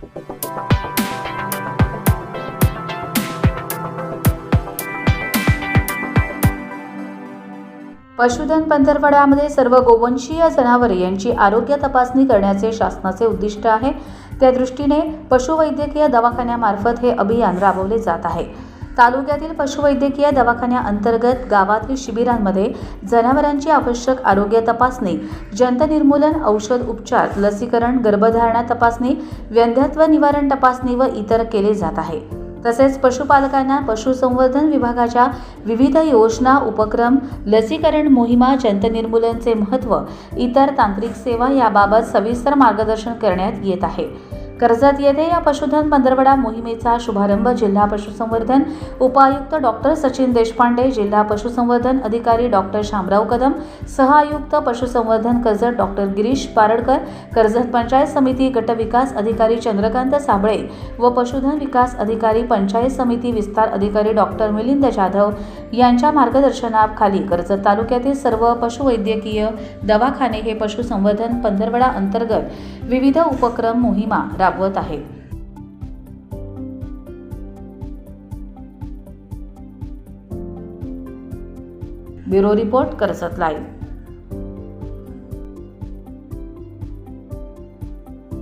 पशुधन पंधरवड्यामध्ये सर्व गोवंशीय जनावरे यांची आरोग्य तपासणी करण्याचे शासनाचे उद्दिष्ट आहे. त्या दृष्टीने पशुवैद्यकीय दवाखान्यामार्फत हे अभियान राबवले जात आहे. तालुक्यातील पशुवैद्यकीय दवाखान्याअंतर्गत गावातील शिबिरांमध्ये जनावरांची आवश्यक आरोग्य तपासणी जंतनिर्मूलन औषध उपचार लसीकरण गर्भधारणा तपासणी व्यंध्यत्व निवारण तपासणी व इतर केले जात आहे. तसेच पशुपालकांना पशुसंवर्धन विभागाच्या विविध योजना उपक्रम लसीकरण मोहिमा जंतनिर्मूलनचे महत्त्व इतर तांत्रिक सेवा याबाबत सविस्तर मार्गदर्शन करण्यात येत आहे. कर्जत येथे या पशुधन पंधरवडा मोहिमेचा शुभारंभ जिल्हा पशुसंवर्धन उपायुक्त डॉक्टर सचिन देशपांडे जिल्हा पशुसंवर्धन अधिकारी डॉक्टर शामराव कदम सहआयुक्त पशुसंवर्धन कर्जत डॉक्टर गिरीश पारडकर कर्जत पंचायत समिती गटविकास अधिकारी चंद्रकांत साबळे व पशुधन विकास अधिकारी पंचायत समिती विस्तार अधिकारी डॉक्टर मिलिंद जाधव यांच्या मार्गदर्शनाखाली कर्जत तालुक्यातील सर्व पशुवैद्यकीय दवाखाने हे पशुसंवर्धन पंधरवडा अंतर्गत विविध उपक्रम मोहिमा राबवत आहेत. ब्युरो रिपोर्ट करसत लाईव्ह.